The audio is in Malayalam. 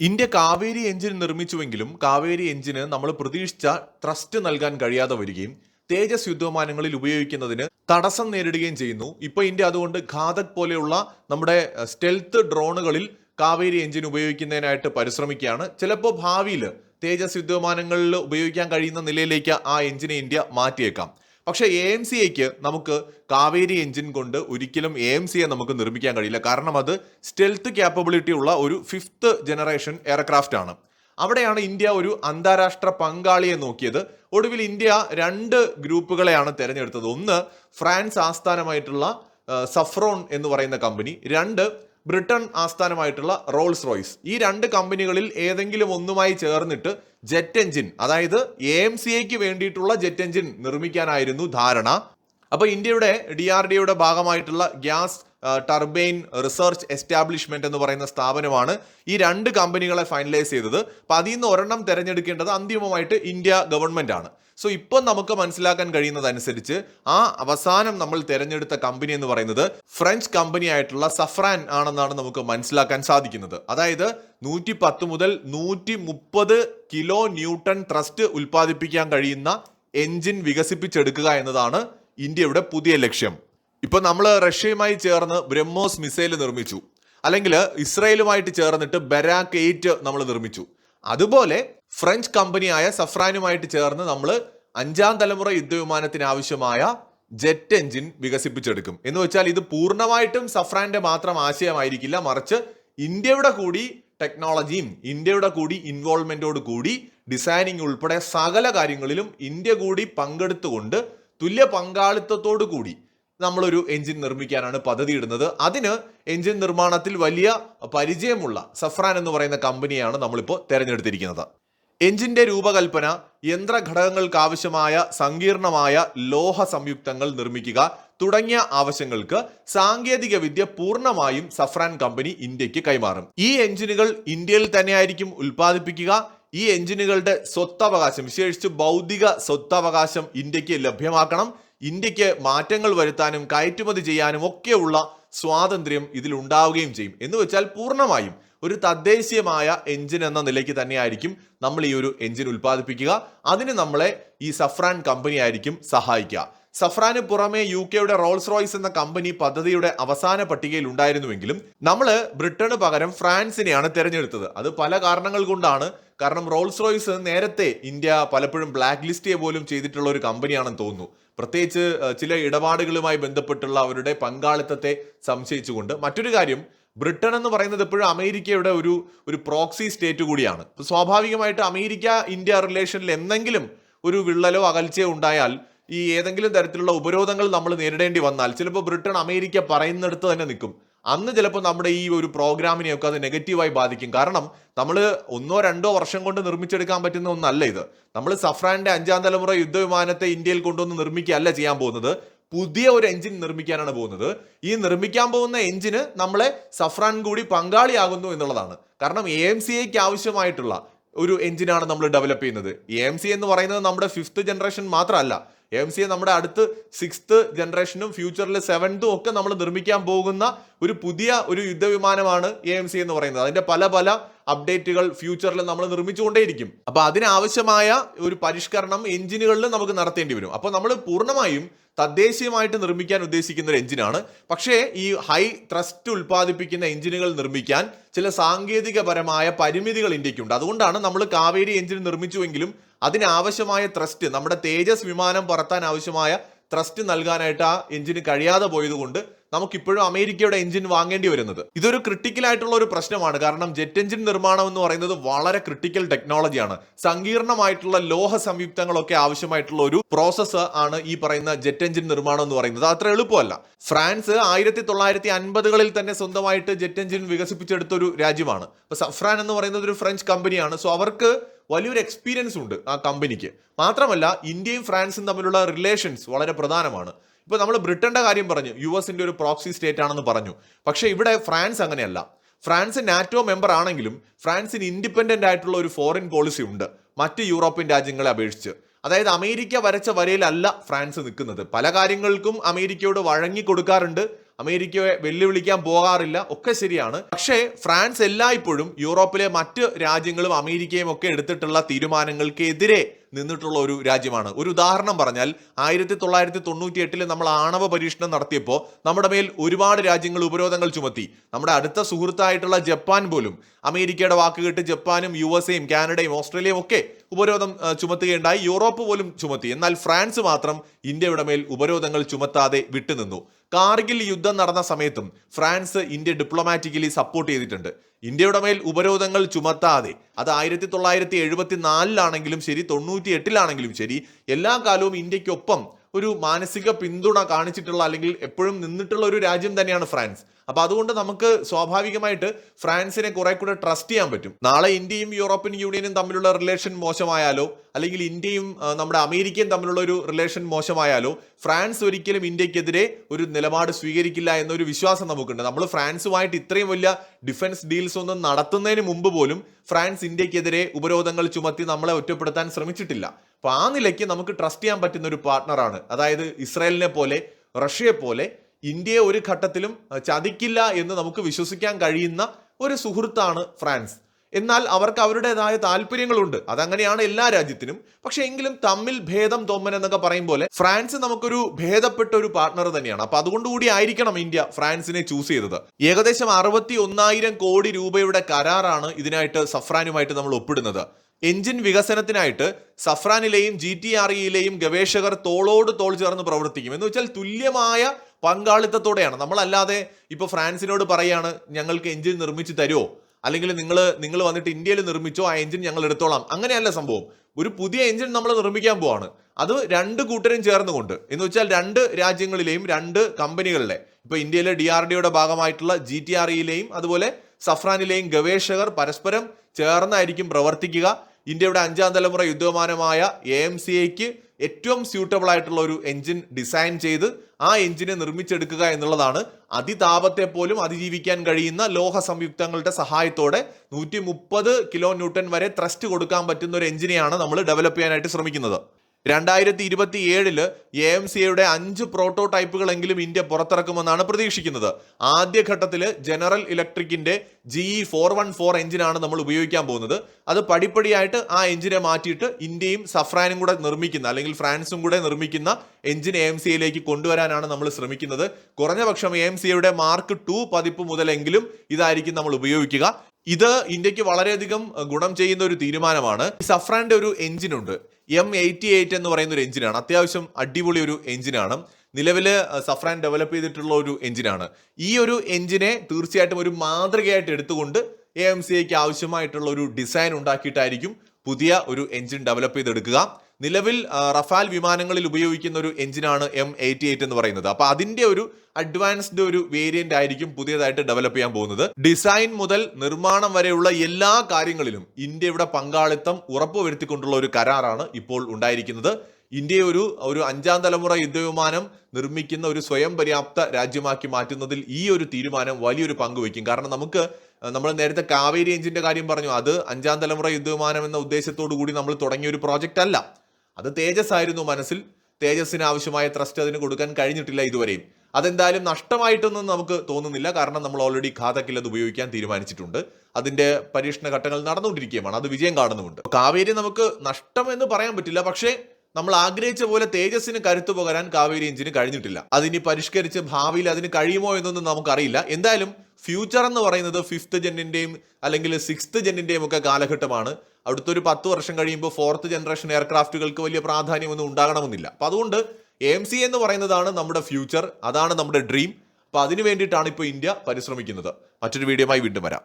ഇന്ത്യ കാവേരി എഞ്ചിൻ നിർമ്മിച്ചുവെങ്കിലും കാവേരി എഞ്ചിന് നമ്മൾ പ്രതീക്ഷിച്ച ട്രസ്റ്റ് നൽകാൻ കഴിയാതെ വരികയും തേജസ് യുദ്ധവിമാനങ്ങളിൽ ഉപയോഗിക്കുന്നതിന് തടസ്സം നേരിടുകയും ചെയ്യുന്നു. ഇപ്പോൾ ഇന്ത്യ അതുകൊണ്ട് ഘാതക് പോലെയുള്ള നമ്മുടെ സ്റ്റെൽത്ത് ഡ്രോണുകളിൽ കാവേരി എഞ്ചിൻ ഉപയോഗിക്കുന്നതിനായിട്ട് പരിശ്രമിക്കുകയാണ്. ചിലപ്പോൾ ഭാവിയിൽ തേജസ് യുദ്ധവിമാനങ്ങളിൽ ഉപയോഗിക്കാൻ കഴിയുന്ന നിലയിലേക്ക് ആ എഞ്ചിനെ ഇന്ത്യ മാറ്റിയേക്കാം. പക്ഷേ എ എം സി എക്ക് നമുക്ക് കാവേരി എഞ്ചിൻ കൊണ്ട് ഒരിക്കലും എ എം സിയെ നമുക്ക് നിർമ്മിക്കാൻ കഴിയില്ല. കാരണം അത് സ്റ്റെൽത്ത് ക്യാപ്പബിലിറ്റി ഉള്ള ഒരു ഫിഫ്ത്ത് ജനറേഷൻ എയർക്രാഫ്റ്റ് ആണ്. അവിടെയാണ് ഇന്ത്യ ഒരു അന്താരാഷ്ട്ര പങ്കാളിയെ നോക്കിയത്. ഒടുവിൽ ഇന്ത്യ രണ്ട് ഗ്രൂപ്പുകളെയാണ് തിരഞ്ഞെടുത്തത്. ഒന്ന് ഫ്രാൻസ് ആസ്ഥാനമായിട്ടുള്ള സഫ്രോൺ എന്ന് പറയുന്ന കമ്പനി രണ്ട് ബ്രിട്ടൻ ആസ്ഥാനമായിട്ടുള്ള റോൾസ് റോയ്സ് ഈ രണ്ട് കമ്പനികളിൽ ഏതെങ്കിലും ഒന്നുമായി ചേർന്നിട്ട് ജെറ്റ് എഞ്ചിൻ അതായത് എ എം സി എക്ക് വേണ്ടിയിട്ടുള്ള ജെറ്റ് എഞ്ചിൻ നിർമ്മിക്കാനായിരുന്നു ധാരണ. അപ്പോൾ ഇന്ത്യയുടെ ഡി ആർ ഡി യുടെ ഭാഗമായിട്ടുള്ള ഗ്യാസ് ടർബൈൻ റിസർച്ച് എസ്റ്റാബ്ലിഷ്മെന്റ് എന്ന് പറയുന്ന സ്ഥാപനമാണ് ഈ രണ്ട് കമ്പനികളെ ഫൈനലൈസ് ചെയ്തത്. അപ്പൊ അതിൽ നിന്ന് ഒരെണ്ണം തിരഞ്ഞെടുക്കേണ്ടത് അന്തിമമായിട്ട് ഇന്ത്യ ഗവൺമെന്റ് ആണ് സോ ഇപ്പം നമുക്ക് മനസ്സിലാക്കാൻ കഴിയുന്നതനുസരിച്ച് ആ അവസാനം നമ്മൾ തിരഞ്ഞെടുത്ത കമ്പനി എന്ന് പറയുന്നത് ഫ്രഞ്ച് കമ്പനി ആയിട്ടുള്ള സഫ്രാൻ ആണെന്നാണ് നമുക്ക് മനസ്സിലാക്കാൻ സാധിക്കുന്നത്. അതായത് നൂറ്റി പത്ത് മുതൽ നൂറ്റി മുപ്പത് കിലോ ന്യൂട്ടൺ ട്രസ്റ്റ് ഉൽപ്പാദിപ്പിക്കാൻ കഴിയുന്ന എഞ്ചിൻ വികസിപ്പിച്ചെടുക്കുക എന്നതാണ് ഇന്ത്യയുടെ പുതിയ ലക്ഷ്യം. ഇപ്പൊ നമ്മൾ റഷ്യയുമായി ചേർന്ന് ബ്രഹ്മോസ് മിസൈൽ നിർമ്മിച്ചു. അല്ലെങ്കിൽ ഇസ്രയേലുമായിട്ട് ചേർന്നിട്ട് ബരാക്ക് എയ്റ്റ് നമ്മൾ നിർമ്മിച്ചു. അതുപോലെ ഫ്രഞ്ച് കമ്പനിയായ സഫ്രാനുമായിട്ട് ചേർന്ന് നമ്മൾ അഞ്ചാം തലമുറ യുദ്ധവിമാനത്തിന് ആവശ്യമായ ജെറ്റ് എഞ്ചിൻ വികസിപ്പിച്ചെടുക്കും. എന്ന് വെച്ചാൽ ഇത് പൂർണമായിട്ടും സഫ്രാന്റെ മാത്രം ആശയമായിരിക്കില്ല. മറിച്ച് ഇന്ത്യയുടെ കൂടി ടെക്നോളജിയും ഇന്ത്യയുടെ കൂടി ഇൻവോൾവ്മെന്റോട് കൂടി ഡിസൈനിങ് ഉൾപ്പെടെ സകല കാര്യങ്ങളിലും ഇന്ത്യ കൂടി പങ്കെടുത്തുകൊണ്ട് തുല്യ പങ്കാളിത്തത്തോടു കൂടി നമ്മളൊരു എഞ്ചിൻ നിർമ്മിക്കാനാണ് പദ്ധതി ഇടുന്നത് അതിന് എഞ്ചിൻ നിർമ്മാണത്തിൽ വലിയ പരിചയമുള്ള സഫ്രാൻ എന്ന് പറയുന്ന കമ്പനിയാണ് നമ്മളിപ്പോൾ തിരഞ്ഞെടുത്തിരിക്കുന്നത്. എഞ്ചിന്റെ രൂപകൽപ്പന യന്ത്രഘടകങ്ങൾക്ക് ആവശ്യമായ സങ്കീർണമായ ലോഹ സംയുക്തങ്ങൾ നിർമ്മിക്കുക തുടങ്ങിയ ആവശ്യങ്ങൾക്ക് സാങ്കേതിക വിദ്യ പൂർണമായും സഫ്രാൻ കമ്പനി ഇന്ത്യയ്ക്ക് കൈമാറും. ഈ എഞ്ചിനുകൾ ഇന്ത്യയിൽ തന്നെയായിരിക്കും ഉൽപ്പാദിപ്പിക്കുക. ഈ എഞ്ചിനുകളുടെ സ്വത്തവകാശം വിശേഷിച്ച് ഭൗതിക സ്വത്തവകാശം ഇന്ത്യയ്ക്ക് ലഭ്യമാക്കണം. ഇന്ത്യയ്ക്ക് മാറ്റങ്ങൾ വരുത്താനും കയറ്റുമതി ചെയ്യാനും ഒക്കെയുള്ള സ്വാതന്ത്ര്യം ഇതിൽ ഉണ്ടാവുകയും ചെയ്യും. എന്ന് വെച്ചാൽ പൂർണമായും ഒരു തദ്ദേശീയമായ എഞ്ചിൻ എന്ന നിലയ്ക്ക് തന്നെയായിരിക്കും നമ്മൾ ഈ ഒരു എഞ്ചിൻ ഉൽപ്പാദിപ്പിക്കുക. അതിന് നമ്മളെ ഈ സഫ്രാൻ കമ്പനി ആയിരിക്കും സഹായിക്കുക. സഫ്രാന് പുറമെ യു കെയുടെ റോൾസ് റോയ്സ് എന്ന കമ്പനി പദ്ധതിയുടെ അവസാന പട്ടികയിൽ ഉണ്ടായിരുന്നുവെങ്കിലും നമ്മൾ ബ്രിട്ടന് പകരം ഫ്രാൻസിനെയാണ് തിരഞ്ഞെടുത്തത്. അത് പല കാരണങ്ങൾ കൊണ്ടാണ്. കാരണം റോൾസ് റോയ്സ് നേരത്തെ ഇന്ത്യ പലപ്പോഴും ബ്ലാക്ക് ലിസ്റ്റ് പോലും ചെയ്തിട്ടുള്ള ഒരു കമ്പനിയാണെന്ന് തോന്നുന്നു. പ്രത്യേകിച്ച് ചില ഇടപാടുകളുമായി ബന്ധപ്പെട്ടുള്ള അവരുടെ പങ്കാളിത്തത്തെ സംശയിച്ചുകൊണ്ട്. മറ്റൊരു കാര്യം ബ്രിട്ടൻ എന്ന് പറയുന്നത് എപ്പോഴും അമേരിക്കയുടെ ഒരു ഒരു പ്രോക്സി സ്റ്റേറ്റ് കൂടിയാണ്. സ്വാഭാവികമായിട്ട് അമേരിക്ക ഇന്ത്യ റിലേഷനിൽ എന്തെങ്കിലും ഒരു വിള്ളലോ അകൽച്ചയോ ഉണ്ടായാൽ ഈ ഏതെങ്കിലും തരത്തിലുള്ള ഉപരോധങ്ങൾ നമ്മൾ നേരിടേണ്ടി വന്നാൽ ചിലപ്പോൾ ബ്രിട്ടൻ അമേരിക്ക പറയുന്നിടത്ത് തന്നെ നിൽക്കും. അന്ന് ചിലപ്പോൾ നമ്മുടെ ഈ ഒരു പ്രോഗ്രാമിനെയൊക്കെ അത് നെഗറ്റീവായി ബാധിക്കും. കാരണം നമ്മൾ ഒന്നോ രണ്ടോ വർഷം കൊണ്ട് നിർമ്മിച്ചെടുക്കാൻ പറ്റുന്ന ഒന്നല്ല ഇത്. നമ്മൾ സഫ്രാന്റെ അഞ്ചാം തലമുറ യുദ്ധവിമാനത്തെ ഇന്ത്യയിൽ കൊണ്ടുവന്ന് നിർമ്മിക്കുകയല്ല ചെയ്യാൻ പോകുന്നത്. പുതിയ ഒരു എഞ്ചിൻ നിർമ്മിക്കാനാണ് പോകുന്നത്. ഈ നിർമ്മിക്കാൻ പോകുന്ന എഞ്ചിന് നമ്മളെ സഫ്രാൻ കൂടി പങ്കാളിയാകുന്നു എന്നുള്ളതാണ്. കാരണം എ എം സി എക്ക് ആവശ്യമായിട്ടുള്ള ഒരു എഞ്ചിനാണ് നമ്മൾ ഡെവലപ്പ് ചെയ്യുന്നത്. എ എം സി എന്ന് പറയുന്നത് നമ്മുടെ ഫിഫ്ത്ത് ജനറേഷൻ മാത്രമല്ല. എ സി നമ്മുടെ അടുത്ത് സിക്സ്ത് ജനറേഷനും ഫ്യൂച്ചറിൽ സെവൻത്തും ഒക്കെ നമ്മൾ നിർമ്മിക്കാൻ പോകുന്ന ഒരു പുതിയ ഒരു യുദ്ധവിമാനമാണ് എ എം സി എന്ന് പറയുന്നത്. അതിന്റെ പല പല അപ്ഡേറ്റുകൾ ഫ്യൂച്ചറിൽ നമ്മൾ നിർമ്മിച്ചുകൊണ്ടേയിരിക്കും. അപ്പൊ അതിനാവശ്യമായ ഒരു പരിഷ്കരണം എഞ്ചിനുകളിൽ നമുക്ക് നടത്തേണ്ടി വരും. അപ്പോൾ നമ്മൾ പൂർണമായും തദ്ദേശീയമായിട്ട് നിർമ്മിക്കാൻ ഉദ്ദേശിക്കുന്ന ഒരു എഞ്ചിനാണ് പക്ഷേ ഈ ഹൈ ത്രസ്റ്റ് ഉൽപ്പാദിപ്പിക്കുന്ന എഞ്ചിനുകൾ നിർമ്മിക്കാൻ ചില സാങ്കേതികപരമായ പരിമിതികൾ ഇന്ത്യക്കുണ്ട് അതുകൊണ്ടാണ് നമ്മൾ കാവേരി എഞ്ചിൻ നിർമ്മിച്ചുവെങ്കിലും അതിനാവശ്യമായ ത്രസ്റ്റ് നമ്മുടെ തേജസ് വിമാനം പറത്താൻ ആവശ്യമായ ത്രസ്റ്റ് നൽകാനായിട്ട് ആ എഞ്ചിന് കഴിയാതെ പോയതുകൊണ്ട് നമുക്കിപ്പോഴും അമേരിക്കയുടെ എഞ്ചിൻ വാങ്ങേണ്ടി വരുന്നത്. ഇതൊരു ക്രിട്ടിക്കൽ ആയിട്ടുള്ള ഒരു പ്രശ്നമാണ്. കാരണം ജെറ്റ് എഞ്ചിൻ നിർമ്മാണം എന്ന് പറയുന്നത് വളരെ ക്രിട്ടിക്കൽ ടെക്നോളജിയാണ് സങ്കീർണമായിട്ടുള്ള ലോഹ സംയുക്തങ്ങളൊക്കെ ആവശ്യമായിട്ടുള്ള ഒരു പ്രോസസ്സ് ആണ് ഈ പറയുന്ന ജെറ്റ് എഞ്ചിൻ നിർമ്മാണം എന്ന് പറയുന്നത്. അത്ര എളുപ്പമല്ല. ഫ്രാൻസ് ആയിരത്തി തൊള്ളായിരത്തി അൻപതുകളിൽ തന്നെ സ്വന്തമായിട്ട് ജെറ്റ് എഞ്ചിൻ വികസിപ്പിച്ചെടുത്ത ഒരു രാജ്യമാണ്. സഫ്രാൻ എന്ന് പറയുന്നത് ഒരു ഫ്രഞ്ച് കമ്പനിയാണ് സോ അവർക്ക് വലിയൊരു എക്സ്പീരിയൻസ് ഉണ്ട് ആ കമ്പനിക്ക്. മാത്രമല്ല ഇന്ത്യയും ഫ്രാൻസും തമ്മിലുള്ള റിലേഷൻസ് വളരെ പ്രധാനമാണ്. ഇപ്പോൾ നമ്മൾ ബ്രിട്ടന്റെ കാര്യം പറഞ്ഞു. യു എസിന്റെ ഒരു പ്രോക്സി സ്റ്റേറ്റ് ആണെന്ന് പറഞ്ഞു. പക്ഷേ ഇവിടെ ഫ്രാൻസ് അങ്ങനെയല്ല. ഫ്രാൻസ് നാറ്റോ മെമ്പർ ആണെങ്കിലും ഫ്രാൻസിന് ഇൻഡിപെൻഡന്റ് ആയിട്ടുള്ള ഒരു ഫോറിൻ പോളിസി ഉണ്ട്. മറ്റ് യൂറോപ്യൻ രാജ്യങ്ങളെ അപേക്ഷിച്ച്. അതായത് അമേരിക്ക വരച്ച വരയിലല്ല ഫ്രാൻസ് നിൽക്കുന്നത്. പല കാര്യങ്ങൾക്കും അമേരിക്കയോട് വഴങ്ങി കൊടുക്കാറുണ്ട്. അമേരിക്കയെ വെല്ലുവിളിക്കാൻ പോകാറില്ല. ഒക്കെ ശരിയാണ്. പക്ഷേ ഫ്രാൻസ് എല്ലായ്പ്പോഴും യൂറോപ്പിലെ മറ്റ് രാജ്യങ്ങളും അമേരിക്കയും ഒക്കെ എടുത്തിട്ടുള്ള തീരുമാനങ്ങൾക്കെതിരെ നിന്നിട്ടുള്ള ഒരു രാജ്യമാണ്. ഒരു ഉദാഹരണം പറഞ്ഞാൽ ആയിരത്തി തൊള്ളായിരത്തി തൊണ്ണൂറ്റി എട്ടിൽ നമ്മൾ ആണവ പരീക്ഷണം നടത്തിയപ്പോൾ നമ്മുടെ മേൽ ഒരുപാട് രാജ്യങ്ങൾ ഉപരോധങ്ങൾ ചുമത്തി. നമ്മുടെ അടുത്ത സുഹൃത്തായിട്ടുള്ള ജപ്പാൻ പോലും അമേരിക്കയുടെ വാക്ക് കേട്ട് ജപ്പാനും യു എസ് എയും കാനഡയും ഓസ്ട്രേലിയയും ഒക്കെ ഉപരോധം ചുമത്തുകയുണ്ടായി. യൂറോപ്പ് പോലും ചുമത്തി. എന്നാൽ ഫ്രാൻസ് മാത്രം ഇന്ത്യയുടെ മേൽ ഉപരോധങ്ങൾ ചുമത്താതെ വിട്ടുനിന്നു. കാർഗിൽ യുദ്ധം നടന്ന സമയത്തും ഫ്രാൻസ് ഇന്ത്യ ഡിപ്ലോമാറ്റിക്കലി സപ്പോർട്ട് ചെയ്തിട്ടുണ്ട്. ഇന്ത്യയുടെ മേൽ ഉപരോധങ്ങൾ ചുമത്താതെ അത് ആയിരത്തി തൊള്ളായിരത്തി എഴുപത്തി നാലിലാണെങ്കിലും ശരി തൊണ്ണൂറ്റി എട്ടിലാണെങ്കിലും ശരി എല്ലാ കാലവും ഇന്ത്യക്കൊപ്പം ഒരു മാനസിക പിന്തുണ കാണിച്ചിട്ടുള്ള അല്ലെങ്കിൽ എപ്പോഴും നിന്നിട്ടുള്ള ഒരു രാജ്യം തന്നെയാണ് ഫ്രാൻസ്. അപ്പൊ അതുകൊണ്ട് നമുക്ക് സ്വാഭാവികമായിട്ട് ഫ്രാൻസിനെ കുറെ കൂടെ ട്രസ്റ്റ് ചെയ്യാൻ പറ്റും. നാളെ ഇന്ത്യയും യൂറോപ്യൻ യൂണിയനും തമ്മിലുള്ള റിലേഷൻ മോശമായാലോ അല്ലെങ്കിൽ ഇന്ത്യയും നമ്മുടെ അമേരിക്കയും തമ്മിലുള്ള ഒരു റിലേഷൻ മോശമായാലോ ഫ്രാൻസ് ഒരിക്കലും ഇന്ത്യക്കെതിരെ ഒരു നിലപാട് സ്വീകരിക്കില്ല എന്നൊരു വിശ്വാസം നമുക്കുണ്ട്. നമ്മൾ ഫ്രാൻസുമായിട്ട് ഇത്രയും വലിയ ഡിഫൻസ് ഡീൽസ് ഒന്നും നടത്തുന്നതിന് മുമ്പ് പോലും ഫ്രാൻസ് ഇന്ത്യക്കെതിരെ ഉപരോധങ്ങൾ ചുമത്തി നമ്മളെ ഒറ്റപ്പെടുത്താൻ ശ്രമിച്ചിട്ടില്ല. അപ്പോൾ ആ നിലയ്ക്ക് നമുക്ക് ട്രസ്റ്റ് ചെയ്യാൻ പറ്റുന്ന ഒരു പാർട്ണറാണ് അതായത് ഇസ്രായേലിനെ പോലെ റഷ്യയെ പോലെ ഇന്ത്യയെ ഒരു ഘട്ടത്തിലും ചതിക്കില്ല എന്ന് നമുക്ക് വിശ്വസിക്കാൻ കഴിയുന്ന ഒരു സുഹൃത്താണ് ഫ്രാൻസ്. എന്നാൽ അവർക്ക് അവരുടേതായ താല്പര്യങ്ങളുണ്ട്. അതങ്ങനെയാണ് എല്ലാ രാജ്യത്തിനും. പക്ഷെ എങ്കിലും തമ്മിൽ ഭേദം തോമ്മൻ എന്നൊക്കെ പറയും പോലെ ഫ്രാൻസ് നമുക്കൊരു ഭേദപ്പെട്ട ഒരു പാർട്ണർ തന്നെയാണ്. അപ്പൊ അതുകൊണ്ടുകൂടി ആയിരിക്കണം ഇന്ത്യ ഫ്രാൻസിനെ ചൂസ് ചെയ്തത്. ഏകദേശം അറുപത്തി ഒന്നായിരം കോടി രൂപയുടെ കരാറാണ് ഇതിനായിട്ട് സഫ്രാനുമായിട്ട് നമ്മൾ ഒപ്പിടുന്നത്. എഞ്ചിൻ വികസനത്തിനായിട്ട് സഫ്രാനിലെയും ജി ടി ആർ ഇയിലെയും ഗവേഷകർ തോളോട് തോൾ ചേർന്ന് പ്രവർത്തിക്കും. എന്ന് വെച്ചാൽ തുല്യമായ പങ്കാളിത്തത്തോടെയാണ്. നമ്മളല്ലാതെ ഇപ്പൊ ഫ്രാൻസിനോട് പറയാണ് ഞങ്ങൾക്ക് എഞ്ചിൻ നിർമ്മിച്ച് തരുമോ അല്ലെങ്കിൽ നിങ്ങൾ നിങ്ങൾ വന്നിട്ട് ഇന്ത്യയിൽ നിർമ്മിച്ചോ ആ എഞ്ചിൻ ഞങ്ങൾ എടുത്തോളാം. അങ്ങനെയല്ല സംഭവം. ഒരു പുതിയ എഞ്ചിൻ നമ്മൾ നിർമ്മിക്കാൻ പോവാണ്. അത് രണ്ട് കൂട്ടരും ചേർന്നുകൊണ്ട്. എന്ന് വെച്ചാൽ രണ്ട് രാജ്യങ്ങളിലെയും രണ്ട് കമ്പനികളിലെ ഇപ്പൊ ഇന്ത്യയിലെ ഡി ആർ ഡിയുടെ ഭാഗമായിട്ടുള്ള ജി ടി ആർ ഇയിലെയും അതുപോലെ സഫ്രാനിലെയും ഗവേഷകർ പരസ്പരം ചേർന്നായിരിക്കും പ്രവർത്തിക്കുക. ഇന്ത്യയുടെ അഞ്ചാം തലമുറ യുദ്ധവിമാനമായ എ എം സി എക്ക് ഏറ്റവും സ്യൂട്ടബിൾ ആയിട്ടുള്ള ഒരു എഞ്ചിൻ ഡിസൈൻ ചെയ്ത് ആ എഞ്ചിനെ നിർമ്മിച്ചെടുക്കുക എന്നുള്ളതാണ് അതിതാപത്തെ പോലും അതിജീവിക്കാൻ കഴിയുന്ന ലോഹ സംയുക്തങ്ങളുടെ സഹായത്തോടെ നൂറ്റി മുപ്പത് കിലോ ന്യൂട്ടൺ വരെ ത്രസ്റ്റ് കൊടുക്കാൻ പറ്റുന്ന ഒരു എഞ്ചിനെയാണ് നമ്മൾ ഡെവലപ്പ് ചെയ്യാനായിട്ട് ശ്രമിക്കുന്നത്. രണ്ടായിരത്തി ഇരുപത്തി ഏഴിൽ എ എം സിയുടെ അഞ്ച് പ്രോട്ടോടൈപ്പുകളെങ്കിലും ഇന്ത്യ പുറത്തിറക്കുമെന്നാണ് പ്രതീക്ഷിക്കുന്നത്. ആദ്യഘട്ടത്തിൽ general ഇലക്ട്രിക്കിന്റെ G E four one four എഞ്ചിനാണ് നമ്മൾ ഉപയോഗിക്കാൻ പോകുന്നത്. അത് പടിപ്പടിയായിട്ട് ആ എഞ്ചിനെ മാറ്റിയിട്ട് ഇന്ത്യയും സഫ്രാനും കൂടെ നിർമ്മിക്കുന്ന അല്ലെങ്കിൽ ഫ്രാൻസും കൂടെ നിർമ്മിക്കുന്ന എഞ്ചിൻ എ സിയിലേക്ക് കൊണ്ടുവരാനാണ് നമ്മൾ ശ്രമിക്കുന്നത്. കുറഞ്ഞ പക്ഷം എ സിയുടെ മാർക്ക് ടു പതിപ്പ് മുതലെങ്കിലും ഇതായിരിക്കും നമ്മൾ ഉപയോഗിക്കുക. ഇത് ഇന്ത്യയ്ക്ക് വളരെയധികം ഗുണം ചെയ്യുന്ന ഒരു തീരുമാനമാണ്. സഫ്രാന്റെ ഒരു എഞ്ചിൻ ഉണ്ട്. എം എയ്റ്റി എയ്റ്റ് എന്ന് പറയുന്ന ഒരു എഞ്ചിനാണ്. അത്യാവശ്യം അടിപൊളി ഒരു എഞ്ചിനാണ്. നിലവിൽ സഫ്രാൻ ഡെവലപ്പ് ചെയ്തിട്ടുള്ള ഒരു എഞ്ചിനാണ്. ഈ ഒരു എഞ്ചിനെ തീർച്ചയായിട്ടും ഒരു മാതൃകയായിട്ട് എടുത്തുകൊണ്ട് എ എം സി ഐക്ക് ആവശ്യമായിട്ടുള്ള ഒരു ഡിസൈൻ ഉണ്ടാക്കിയിട്ടായിരിക്കും പുതിയ ഒരു എഞ്ചിൻ ഡെവലപ്പ് ചെയ്തെടുക്കുക. നിലവിൽ റഫാൽ വിമാനങ്ങളിൽ ഉപയോഗിക്കുന്ന ഒരു എഞ്ചിനാണ് എം എയ്റ്റി എയ്റ്റ് എന്ന് പറയുന്നത്. അപ്പൊ അതിന്റെ ഒരു അഡ്വാൻസ്ഡ് ഒരു വേരിയന്റ് ആയിരിക്കും പുതിയതായിട്ട് ഡെവലപ്പ് ചെയ്യാൻ പോകുന്നത്. ഡിസൈൻ മുതൽ നിർമ്മാണം വരെയുള്ള എല്ലാ കാര്യങ്ങളിലും ഇന്ത്യയുടെ പങ്കാളിത്തം ഉറപ്പുവരുത്തിക്കൊണ്ടുള്ള ഒരു കരാറാണ് ഇപ്പോൾ ഉണ്ടായിരിക്കുന്നത്. ഇന്ത്യയെ ഒരു ഒരു അഞ്ചാം തലമുറ യുദ്ധവിമാനം നിർമ്മിക്കുന്ന ഒരു സ്വയം പര്യാപ്ത രാജ്യമാക്കി മാറ്റുന്നതിൽ ഈ ഒരു തീരുമാനം വലിയൊരു പങ്ക് വയ്ക്കും. കാരണം നമുക്ക് നമ്മൾ നേരത്തെ കാവേരി എഞ്ചിന്റെ കാര്യം പറഞ്ഞു. അത് അഞ്ചാം തലമുറ യുദ്ധവിമാനം എന്ന ഉദ്ദേശത്തോടു കൂടി നമ്മൾ തുടങ്ങിയ ഒരു പ്രോജക്റ്റ് അല്ല. അത് തേജസ് ആയിരുന്നു മനസ്സിൽ. തേജസ്സിന് ആവശ്യമായ ത്രസ്റ്റ് അതിന് കൊടുക്കാൻ കഴിഞ്ഞിട്ടില്ല ഇതുവരെയും. അതെന്തായാലും നഷ്ടമായിട്ടൊന്നും നമുക്ക് തോന്നുന്നില്ല. കാരണം നമ്മൾ ഓൾറെഡി ഖാതക്കിൽ അത് ഉപയോഗിക്കാൻ തീരുമാനിച്ചിട്ടുണ്ട്. അതിന്റെ പരീക്ഷണ ഘട്ടങ്ങൾ നടന്നുകൊണ്ടിരിക്കുകയാണ് അത് വിജയം കാണുന്നുമുണ്ട്. കാവേരി നമുക്ക് നഷ്ടം എന്ന് പറയാൻ പറ്റില്ല. പക്ഷേ നമ്മൾ ആഗ്രഹിച്ച പോലെ തേജസ്സിന് കരുത്തു പകരാൻ കാവേരി എഞ്ചിന് കഴിഞ്ഞിട്ടില്ല. അതിനി പരിഷ്കരിച്ച് ഭാവിയിൽ അതിന് കഴിയുമോ എന്നൊന്നും നമുക്കറിയില്ല. എന്തായാലും ഫ്യൂച്ചർ എന്ന് പറയുന്നത് ഫിഫ്ത്ത് ജെന്നിന്റെയും അല്ലെങ്കിൽ സിക്സ്ത് ജെന്നിന്റെയും ഒക്കെ കാലഘട്ടമാണ്. അടുത്തൊരു പത്ത് വർഷം കഴിയുമ്പോൾ ഫോർത്ത് ജനറേഷൻ എയർക്രാഫ്റ്റുകൾക്ക് വലിയ പ്രാധാന്യമൊന്നും ഉണ്ടാകണമെന്നില്ല. അപ്പൊ അതുകൊണ്ട് എം സി എന്ന് പറയുന്നതാണ് നമ്മുടെ ഫ്യൂച്ചർ അതാണ് നമ്മുടെ ഡ്രീം അപ്പൊ അതിനു വേണ്ടിയിട്ടാണ് ഇപ്പോൾ ഇന്ത്യ പരിശ്രമിക്കുന്നത്. മറ്റൊരു വീഡിയോയുമായി വീണ്ടും വരാം.